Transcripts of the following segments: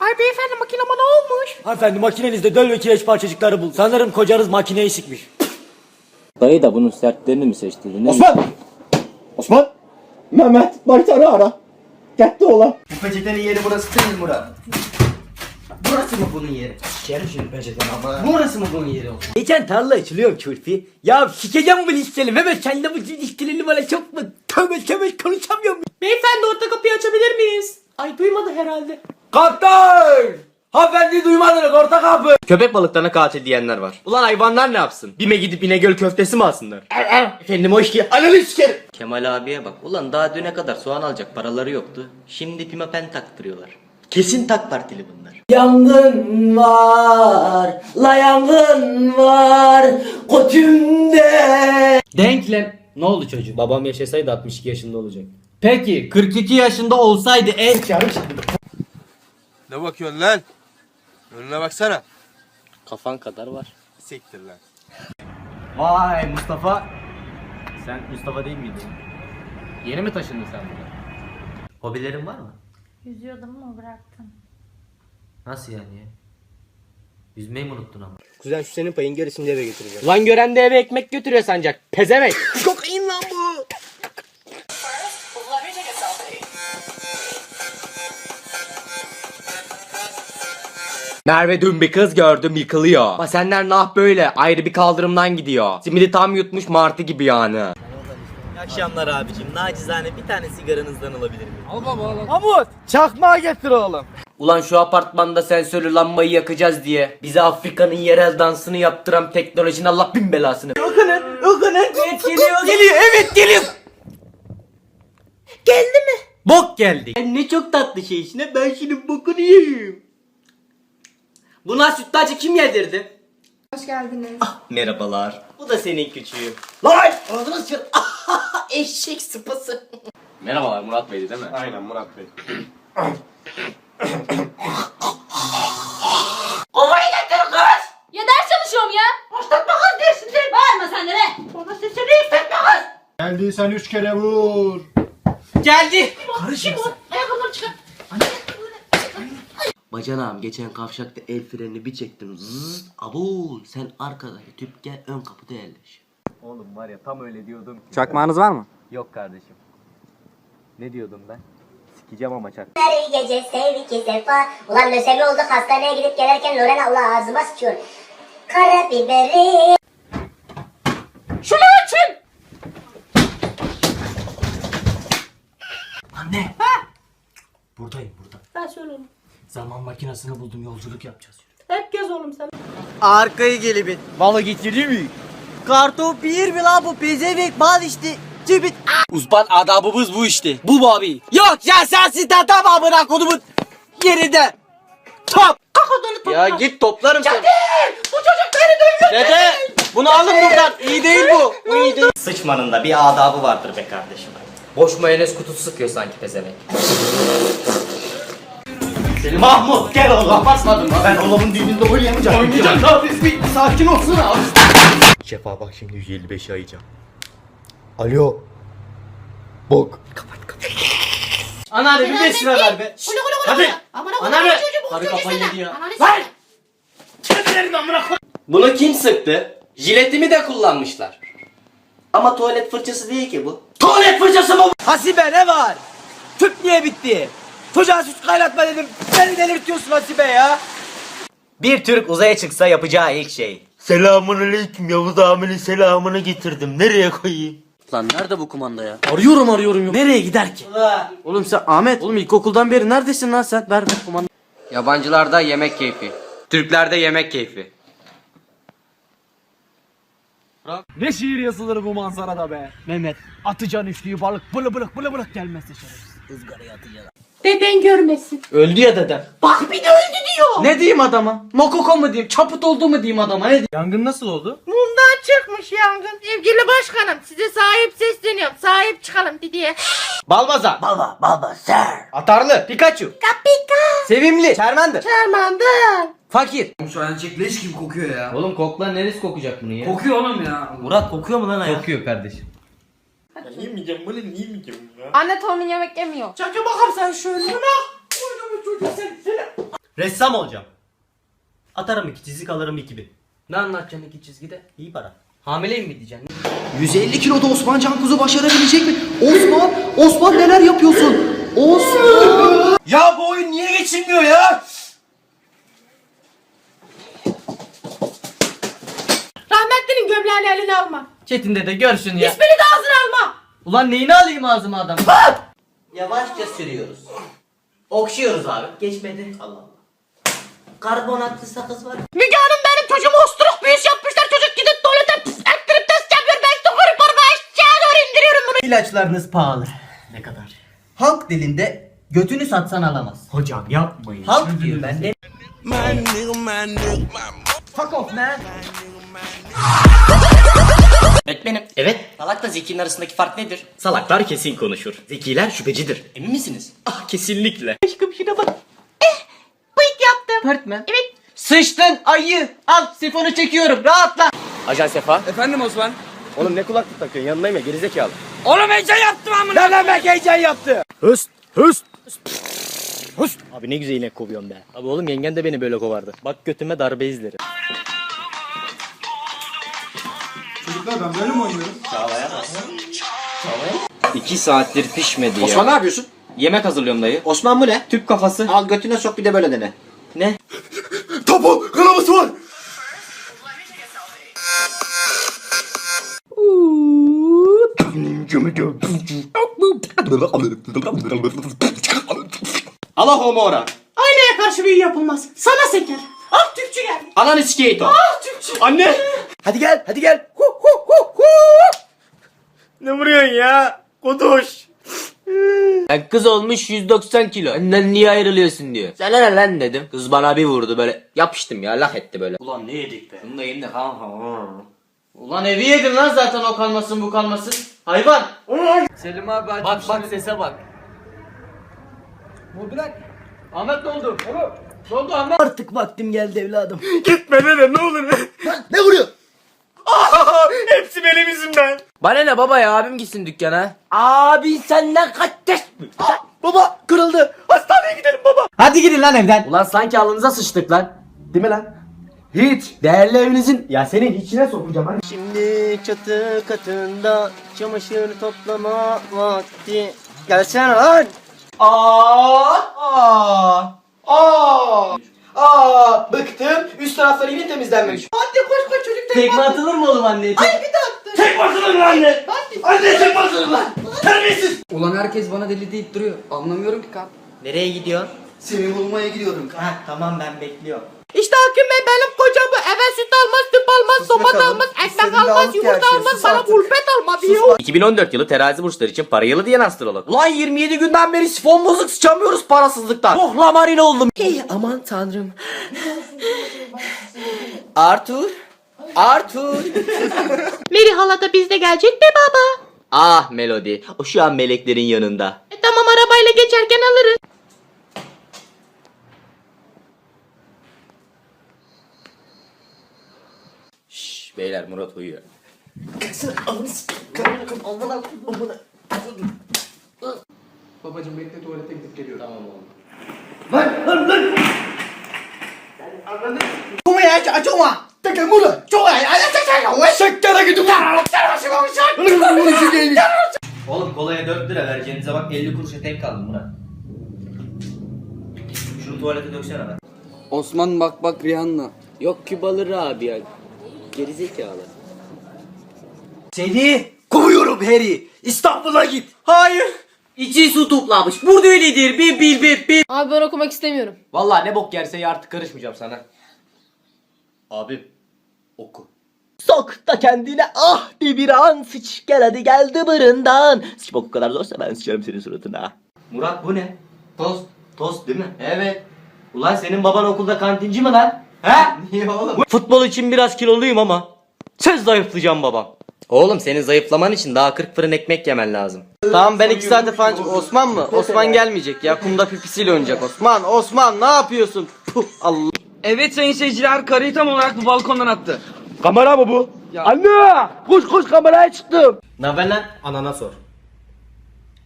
Ay beyefendi makinama ne olmuş? Hanımefendi makinenizde döl ve kireç parçacıkları bul. Sanırım kocanız makineyi sıkmış. Dayı da bunun sertlerini mi seçti? Ne Osman! Osman! Mehmet Baytar'ı ara. Gitti ola. Bu peçetenin yeri burası değil Murat. Burası mı bunun yeri? Sikerim şimdi peçeten ama. Burası mı bunun yeri? Geçen tarla açılıyorum Külfi. Ya sikeceğim bu listeleri. Mehmet sen de bu listelerini bana çok mu? Tövbe tövbe konuşamıyorum. Beyefendi orta kapıyı açabilir miyiz? Ay duymadı herhalde. Kaptan! Hanımefendi duymadınız orta kapı. Köpek balıklarına katil diyenler var. Ulan hayvanlar ne yapsın? Bime gidip İnegöl köftesi mi alsınlar? Efendim hoş geldin. Ananı sikerim. Kemal abiye bak. Ulan daha düne kadar soğan alacak paraları yoktu. Şimdi pimapen taktırıyorlar. Kesin tak partili bunlar. Yangın var, la yangın var, kotümde. Denklem. Ne oldu çocuk? Babam yaşasaydı 62 yaşında olacak. Peki 42 yaşında olsaydı en Ne bakıyorsun lan? Önüne baksana. Kafan kadar var. Siktir lan. Vay Mustafa. Sen Mustafa değil miydin? Yeni mi taşındın sen buraya? Hobilerin var mı? Yüzüyordum ama bıraktım. Nasıl yani ya? Yüzmeyi mi unuttun ama? Kuzen şu senin payın gerisini de eve getireceğim. Lan gören de eve ekmek götürüyor sancak. Pezevenk. Çok iyi lan bu. Merve dün bir kız gördüm yıkılıyor. Basenler nah böyle ayrı bir kaldırımdan gidiyor. Simidi tam yutmuş martı gibi yani. İyi akşamlar abicim. Nacizane bir tane sigaranızdan alabilir miyim? Mahmut çakmağı getir oğlum. Ulan şu apartmanda sensörlü lambayı yakacağız diye bize Afrika'nın yerel dansını yaptıran teknolojinin Allah bin belasını. Evet geliyor. Geliyor evet geliyor. Geldi mi? Bok geldi. Ne çok tatlı şey içine ben şimdi bokunu yiyeyim. Buna sütlacı kim yedirdi? Hoş geldiniz. Merhabalar. Bu da senin küçüğün. Lan ağzını sıçır. Eşek sıpası. Merhabalar Murat Bey'di değil mi? Aynen Murat Bey. Ya ders çalışıyorum ya. Başlatma kız dersinden. Bağırma sen de be. Bana sesini yükseltme kız. Geldiysen üç kere vur. Geldi. Ayakkabıları Bacanağım geçen kavşakta el frenini bir çektim. Zzz. Abu sen arkadaki tüp gel ön kapıda yerleş. Oğlum var ya tam öyle diyordum ki. Çakmağınız var mı? Yok kardeşim. Ne diyordum ben? Sikeceğim ama çak. Her gece sev iki sefa. Ulan lösemi olduk hastaneye gidip gelirken Loren Allah ağzıma sıçıyor. Karabiberi. Şunu açın. Anne. Buradayım burada. Ben söyle oğlum. Zaman makinesini buldum yolculuk yapacağız. Hep gez oğlum sen. Arkayı gelibin. Balı getirdi mi? Kartop bir mi lan bu pezevenk bal işte. Cibit. Uzman adabımız bu işte. Bu abi. Yok ya sen sizden tamam bırak kodumun yerinde. Top. Kalk odanı topla. Ya git toplarım seni. Bu çocuk beni dövüyor. Dede bunu alın buradan. İyi değil bu. Bu iyi değil. Sıçmanın da bir adabı vardır be kardeşim. Boş mayonez kutusu sıkıyor sanki pezevenk. Mahmut gel oğlum. Basmadım lan. Ben oğlumun düğününde oynayamayacağım. Oynayacağım abi. Bir sakin olsun abi. Şefa bak şimdi 155 ayacağım. Alo. Bok. Anneanne bir 5 lira ver be. Kulu kulu kulu. Hadi. Amına koyayım Anneanne. çocuğu bu Karı çocuğu kafayı yedi ya. Ananı Lan. s- Bunu kim sıktı? Jiletimi de kullanmışlar. Ama tuvalet fırçası değil ki bu. Tuvalet fırçası mı? Hasibe ne var? Tüp niye bitti? Çocuğa süt kaynatma dedim. Beni delirtiyorsun Hasibe ya. Bir Türk uzaya çıksa yapacağı ilk şey. Selamun aleyküm Yavuz abinin selamını getirdim. Nereye koyayım? Lan nerede bu kumanda ya? Arıyorum arıyorum yok. Nereye gider ki? Oğlum sen Ahmet. Oğlum ilkokuldan beri neredesin lan sen? Ver ver kumanda. Yabancılarda yemek keyfi. Türklerde yemek keyfi. Ne şiir yazılır bu manzarada be. Mehmet atacan üçlüyü balık bılı bılık bılı bılık gelmezse şerefsiz. Deden görmesin. Öldü ya dedem. Bak bir de öldü diyor. Ne diyeyim adama? Mokoko mu diyeyim? Çaput oldu mu diyeyim adama? Ne diyeyim? Yangın nasıl oldu? Mumdan çıkmış yangın. Sevgili başkanım size sahip sesleniyorum. Sahip çıkalım diye. Balbaza. Baba baba ser. Atarlı. Pikachu. Kapika. Sevimli. Charmander. Charmander. Fakir. Şu an çek leş gibi kokuyor ya. Oğlum kokla neresi kokacak bunu ya? Kokuyor oğlum ya. Murat kokuyor mu lan ayağı? Kokuyor kardeşim. Yemeyeceğim bunu niye yemeyeceğim ya? Anne torunun yemek yemiyor. Çakı bakalım sen şöyle. Buna. Koyduğum çocuğu sen. Seni. Ressam olacağım. Atarım iki çizik alırım iki bin. Ne anlatacaksın iki çizgide? İyi para. Hamileyim mi diyeceksin? 150 kiloda Osman Can Kuzu başarabilecek mi? Osman! Osman neler yapıyorsun? Osman! Ya bu oyun niye geçilmiyor ya? Rahmetlinin gömleğini eline alma. Çetin de görsün ya. İsmini de ağzına. Ulan neyini alayım ağzıma adam? Yavaşça sürüyoruz. Okşuyoruz abi. Geçmedi. Allah Allah. Karbonatlı sakız var. Müge Hanım benim çocuğumu osturuk büyüsü yapmışlar. Çocuk gidip tuvalete pıs ettirip test yapıyor. Ben sokurum parmağı aşağı doğru indiriyorum bunu. İlaçlarınız pahalı. Ne kadar? Halk dilinde götünü satsan alamaz. Hocam yapmayın. Halk diyor ben de. Fuck off man. Öğretmenim. Evet. Salakla zekinin arasındaki fark nedir? Salaklar kesin konuşur. Zekiler şüphecidir. Emin misiniz? Ah kesinlikle. Aşkım şuna bak. Bıyık yaptım. Pert mi? Evet. Sıçtın ayı. Al sifonu çekiyorum rahatla. Ajan Sefa. Efendim Osman? Oğlum ne kulaklık takıyorsun yanındayım ya gerizekalı. Oğlum heyecan yaptım amına. Ne demek heyecan yaptı? Hıst hıst. Hıst. Abi ne güzel inek kovuyorsun be. Abi oğlum yengen de beni böyle kovardı. Bak götüme darbe izleri. Ben böyle mi oynuyorum? İki saattir pişmedi ya. Osman ne yapıyorsun? Yemek hazırlıyorum dayı. Osman bu ne? Tüp kafası. Al götüne sok bir de böyle dene. Ne? Topu kanaması var. Allah homora. Aynaya karşı büyü yapılmaz. Sana seker. Ah Türkçü geldi. Ananı sikeyim. Ah Türkçü. Anne. Hadi gel hadi gel. Ne vuruyorsun ya? Koduş. Ben kız olmuş 190 kilo. Benden niye ayrılıyorsun diyor. Sana ne lan dedim. Kız bana bir vurdu böyle. Yapıştım ya laf etti böyle. Ulan ne yedik be? Bunu da yiyeyim de kanka. Ulan evi yedin lan zaten o kalmasın bu kalmasın. Hayvan. Selim abi aç. Bak bak sese bak. Bu bırak. Ahmet ne oldu? Oğlum. Ne oldu Ahmet? Artık vaktim geldi evladım. Gitme dede ne olur. Ne vuruyor? Hepsi benim yüzümden. Bana ne baba ya abim gitsin dükkana. Abi senden kaç yaş mı? Baba kırıldı. Hastaneye gidelim baba. Hadi gidin lan evden. Ulan sanki alnınıza sıçtık lan. Değil mi lan? Hiç. Değerli evinizin ya senin içine sokacağım hadi. Şimdi çatı katında çamaşır toplama vakti. Gelsene lan. Aa, aa, aa, aa, bıktım. Üst tarafları yine temizlenmemiş. Hadi koş koş çocuk tek Tekme atılır mı oğlum anneye? Tek- bir de attı. Tek basılır lan anne. Anne tek basılır lan. Terbiyesiz. Ulan herkes bana deli deyip duruyor. Anlamıyorum ki kan. Nereye gidiyorsun? Seni bulmaya gidiyorum kan. Ha tamam ben bekliyorum. Hakim bey benim kocam bu. Eve süt almaz, tüp almaz, sopa da almaz, ekmek almaz, yumurta almaz, bana pulpet alma diyor. 2014 yılı terazi burçları için para yılı diyen astrolog. Ulan 27 günden beri sifon bozuk sıçamıyoruz parasızlıktan. Oh lamarin oldum. Ey aman tanrım. Arthur. Arthur. Meri hala da bizde gelecek mi baba? Ah Melody. O şu an meleklerin yanında. E tamam arabayla geçerken alırız. Beyler Murat uyuyor. Babacım bekle tuvalete gidip geliyorum. Tamam oğlum. Oğlum kolaya 4 lira vereceğinize bak 50 kuruşa tek kaldım Murat. Şunu tuvalete döksene lan. Osman bak bak Rihanna. Yok Kübalı abi ya. Gerizekalı. Seni kovuyorum Harry. İstanbul'a git. Hayır. İçi su toplamış. Burada öyledir. Bir bil bir bil. Abi ben okumak istemiyorum. Vallahi ne bok yerse ya artık karışmayacağım sana. Abim oku. Sok da kendine ah bir bir an sıç gel hadi geldi bırından. Sıçmak o kadar zorsa ben sıçarım senin suratına. Murat bu ne? Tost. Tost değil mi? Evet. Ulan senin baban okulda kantinci mi lan? He? Niye oğlum? Futbol için biraz kiloluyum ama. Söz zayıflayacağım babam. Oğlum senin zayıflaman için daha 40 fırın ekmek yemen lazım. Tamam ben iki saate falan Osman mı? Osman gelmeyecek ya. Kumda pipisiyle oynayacak Osman. Osman ne yapıyorsun? Puh Allah. Evet sayın seyirciler karıyı tam olarak bu balkondan attı. Kamera mı bu? Anne! Koş koş kameraya çıktım. Ne haber lan? Anana sor.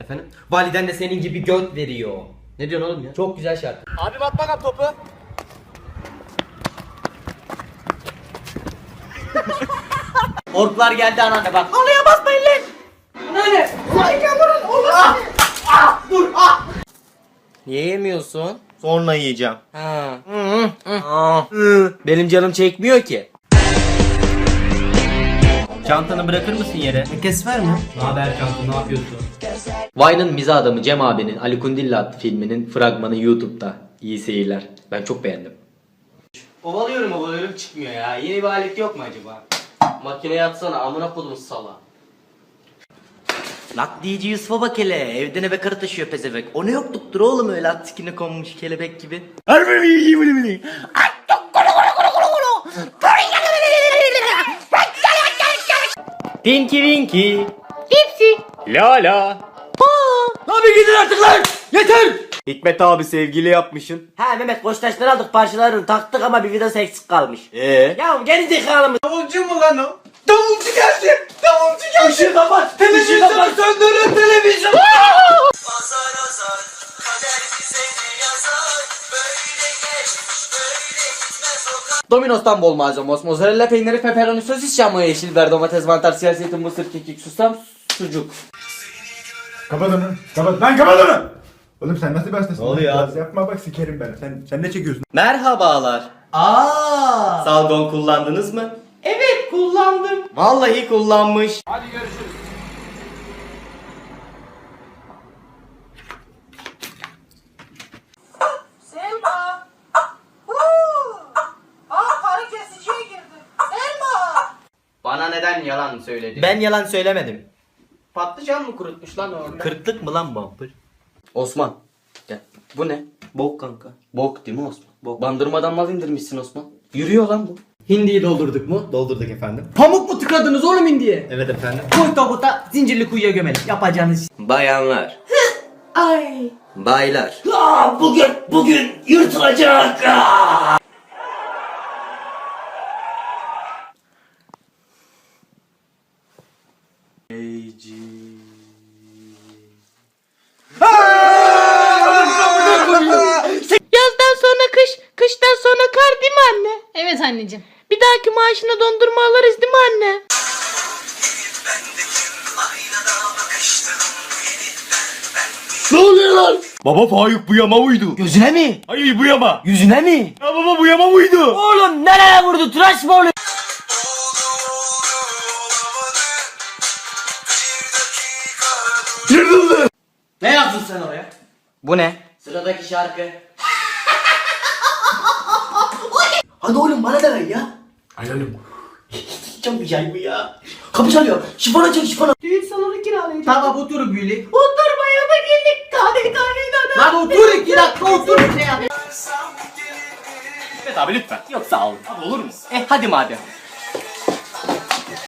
Efendim? Validen de senin gibi göt veriyor. Ne diyorsun oğlum ya? Çok güzel şarkı. Abim at bakalım topu. Orklar geldi anneanne bak. Niye yemiyorsun? Sonra yiyeceğim. Ha. Benim canım çekmiyor ki. Çantanı bırakır mısın yere? Kes ver mi? Ne haber Çanta ne yapıyorsun? Vine'ın mizah adamı Cem abinin Ali Kundilla adlı filminin fragmanı YouTube'da. İyi seyirler. Ben çok beğendim. Ovalıyorum ovalıyorum çıkmıyor ya. Yeni bir alet yok mu acaba? Makineye atsana amına kodum sala. Nakliyeci Yusuf'a bak hele. Evden eve karı taşıyor pezevek. O ne yokluktur oğlum öyle at sikine konmuş kelebek gibi. Tinky Winky. Dipsy. Lala. Abi gidin artık lan. Yeter. Hikmet abi sevgili yapmışın. Ha Mehmet koçtaşları aldık parçalarını taktık ama bir vidası eksik kalmış. Ee? Ya geri zekalı mı? Davulcu mu lan o? Davulcu geldi. Davulcu geldi. Işığı kapat. Televizyonu söndürün televizyon. Domino's'tan bol malzeme olsun. Mozzarella peyniri, pepperoni, sosis, şamur, yeşil biber, domates, mantar, siyah zeytin, mısır, kekik, susam, sucuk. Kapat onu. Kapat. Lan kapat onu. Oğlum sen nasıl bir hastasın? Ne oluyor abi? Yapma bak sikerim ben. Sen, sen ne çekiyorsun? Merhabalar. Aa! Salgon kullandınız mı? Evet kullandım. Vallahi kullanmış. Selma. Aa karı kesiciye girdi. Selma. Bana neden yalan söyledin? Ben yalan söylemedim. Patlıcan mı kurutmuş lan orada? Kırklık mı lan bumper? Osman. Gel. Bu ne? Bok kanka. Bok değil mi Osman? Bok. Bandırmadan mal indirmişsin Osman. Yürüyor lan bu. Hindiyi doldurduk mu? Doldurduk efendim. Pamuk mu tıkadınız oğlum indiye? Evet efendim. Koy tabuta zincirli kuyuya gömelim. Yapacağınız Bayanlar. Ay. Baylar. bugün bugün yırtılacak. Yazdan sonra kış, kıştan sonra kar değil mi anne? Evet anneciğim. Bir dahaki maaşına dondurma alırız değil mi anne? Ne oluyor lan? Baba Faik bu yama uydu. Gözüne mi? Hayır bu yama. Yüzüne mi? Ya baba bu yama uydu. Oğlum nereye vurdu? Tıraş mı oluyor? Ne yazdın sen oraya? Bu ne? Sıradaki şarkı. Hadi oğlum bana da ver ya. Ayarım. Çok güzel bu ya. Kapı çalıyor. Şifona çek şifona. Düğün salonu kiralayacağım. Tamam otur Gülü. Oturmaya mı geldik? Kahve kahve Lan otur iki dakika otur. Evet abi lütfen. Yok sağ olun. Abi olur mu? Eh hadi madem.